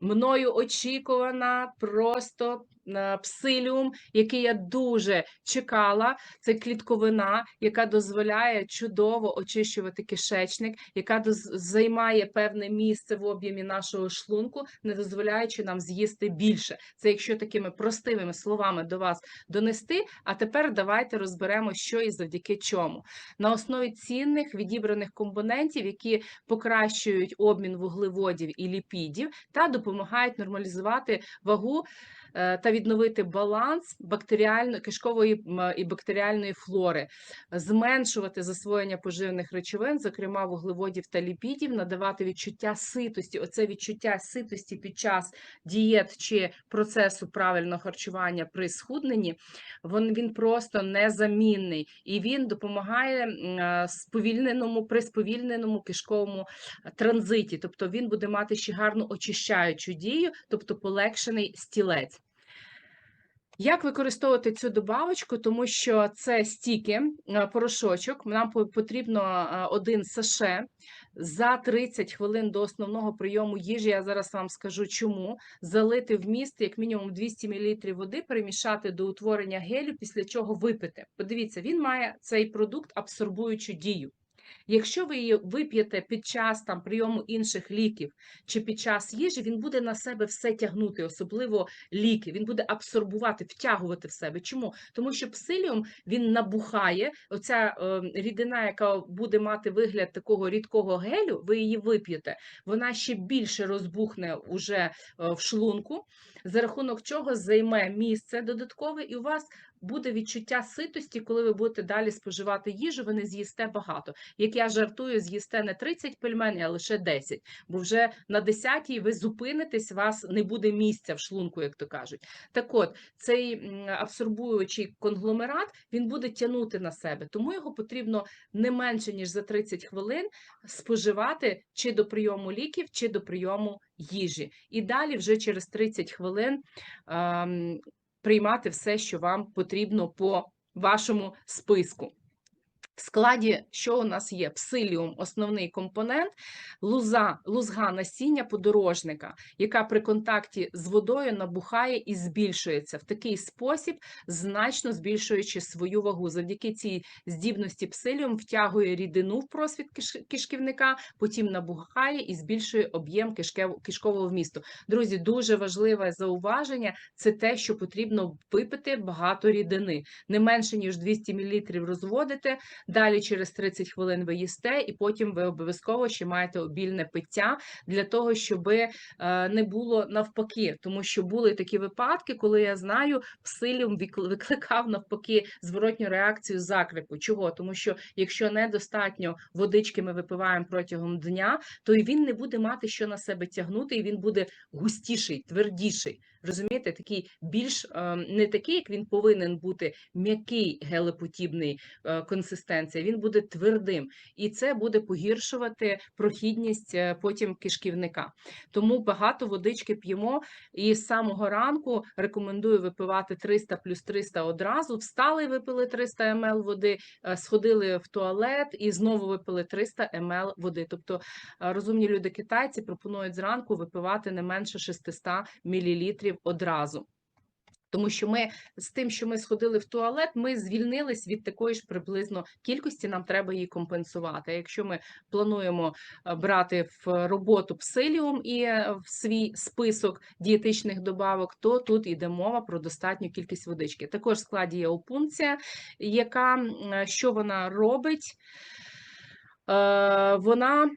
мною очікувана просто псиліум, який я дуже чекала. Це клітковина, яка дозволяє чудово очищувати кишечник, яка займає певне місце в об'ємі нашого шлунку, не дозволяючи нам з'їсти більше. Це якщо такими простими словами до вас донести. А тепер давайте розберемо, що і завдяки чому. На основі цінних відібраних компонентів, які покращують обмін вуглеводів і ліпідів та допомагають нормалізувати вагу та відновити баланс бактеріально кишкової і бактеріальної флори, зменшувати засвоєння поживних речовин, зокрема вуглеводів та ліпідів, надавати відчуття ситості. Оце відчуття ситості під час дієт чи процесу правильного харчування при схудненні. Він, він просто незамінний і він допомагає е, сповільненому при сповільненому кишковому транзиті, тобто він буде мати ще гарну очищаючу дію, тобто полегшений стілець. Як використовувати цю добавочку? Тому що це стіки, е, порошочок. Нам потрібно е, один саше за 30 хвилин до основного прийому їжі. Я зараз вам скажу, чому залити в міст як мінімум 200 мл води, перемішати до утворення гелю, після чого випити. Подивіться, він має цей продукт абсорбуючу дію. Якщо ви її вип'єте під час там прийому інших ліків чи під час їжі, він буде на себе все тягнути, особливо ліки. Він буде абсорбувати, втягувати в себе. Чому? Тому що псиліум він набухає. Оця е, рідина, яка буде мати вигляд такого рідкого гелю, ви її вип'єте, вона ще більше розбухне уже е, в шлунку, за рахунок чого займе місце додаткове, і у вас буде відчуття ситості, коли ви будете далі споживати їжу, ви не з'їсте багато. Як я жартую, з'їсте не 30 пельменей, а лише 10, бо вже на 10 ви зупинитесь, у вас не буде місця в шлунку, як то кажуть. Так от, цей абсорбуючий конгломерат, він буде тягнути на себе, тому його потрібно не менше, ніж за 30 хвилин споживати чи до прийому ліків, чи до прийому їжі. І далі вже через 30 хвилин ем, приймати все, що вам потрібно по вашому списку. В складі, що у нас є? Псиліум, основний компонент, луза, лузга насіння подорожника, яка при контакті з водою набухає і збільшується в такий спосіб, значно збільшуючи свою вагу. Завдяки цій здібності псиліум втягує рідину в просвіт киш- кишківника, потім набухає і збільшує об'єм кишкового вмісту. Друзі, дуже важливе зауваження це те, що потрібно випити багато рідини, не менше ніж 200 мл розводите. Далі через 30 хвилин ви їсте, і потім ви обов'язково ще маєте обільне пиття для того, щоб не було навпаки, тому що були такі випадки, коли я знаю, псиліум викликав навпаки зворотню реакцію закрипу. Чого? Тому що якщо недостатньо водички ми випиваємо протягом дня, то і він не буде мати що на себе тягнути, і він буде густіший, твердіший. Розумієте, такий більш е, не такий, як він повинен бути м'який гелеподібний е, консистенція, він буде твердим, і це буде погіршувати прохідність е, потім кишківника. Тому багато водички п'ємо, і з самого ранку рекомендую випивати 300 плюс 300 одразу. Встали, випили 300 мл води, е, сходили в туалет і знову випили 300 мл води. Тобто розумні люди китайці пропонують зранку випивати не менше 600 мл одразу. Тому що ми з тим, що ми сходили в туалет, ми звільнились від такої ж приблизно кількості, нам треба її компенсувати. Якщо ми плануємо е, брати в роботу псиліум і е, в свій список дієтичних добавок, то тут йде мова про достатню кількість водички. Також в складі є опунція, яка е, що вона робить? Вона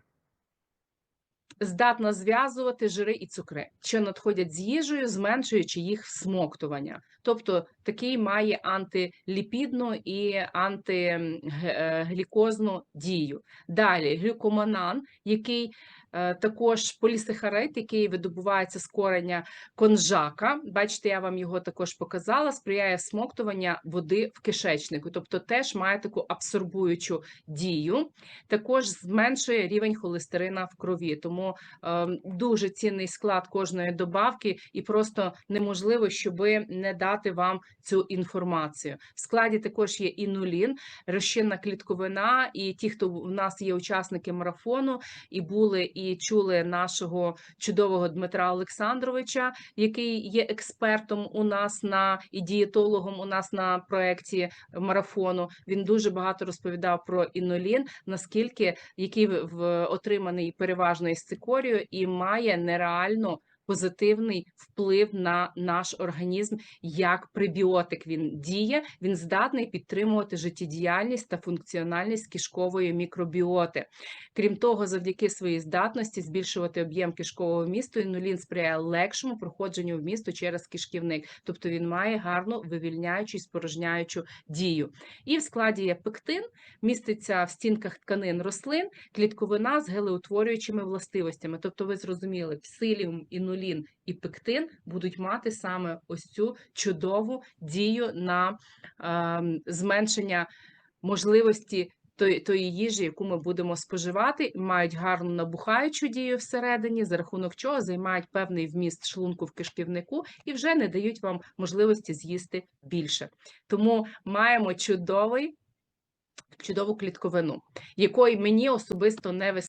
здатна зв'язувати жири і цукри, що надходять з їжею, зменшуючи їх всмоктування. Тобто такий має антиліпідну і антиглікозну дію. Далі глюкоманан, який е, також полісахарид, який видобувається з кореня конжака. Бачите, я вам його також показала, сприяє всмоктування води в кишечнику, тобто теж має таку абсорбуючу дію також зменшує рівень холестерина в крові. Тому е, дуже цінний склад кожної добавки, і просто неможливо, щоб не дати вам цю інформацію. В складі також є інулін, розчинна клітковина, і ті, хто в нас є учасники марафону, і були і чули нашого чудового Дмитра Олександровича, який є експертом у нас на і дієтологом у нас на проєкті марафону. Він дуже багато розповідав про інулін, наскільки який в- отриманий переважно із цикорію і має нереально позитивний вплив на наш організм як пребіотик. Він діє, він здатний підтримувати життєдіяльність та функціональність кишкової мікробіоти. Крім того, завдяки своїй здатності збільшувати об'єм кишкового вмісту, інулін сприяє легшому проходженню вмісту через кишківник, тобто він має гарну вивільняючу і спорожняючу дію. І в складі є пектин, міститься в стінках тканин рослин, клітковина з гелеутворюючими властивостями. Тобто, ви зрозуміли, псиліум, інулін і пектин будуть мати саме ось цю чудову дію на ем, зменшення можливості тої їжі, яку ми будемо споживати, мають гарну набухаючу дію всередині, за рахунок чого займають певний вміст шлунку в кишківнику і вже не дають вам можливості з'їсти більше. Тому маємо чудовий. Чудову клітковину, якої мені особисто не вистачає.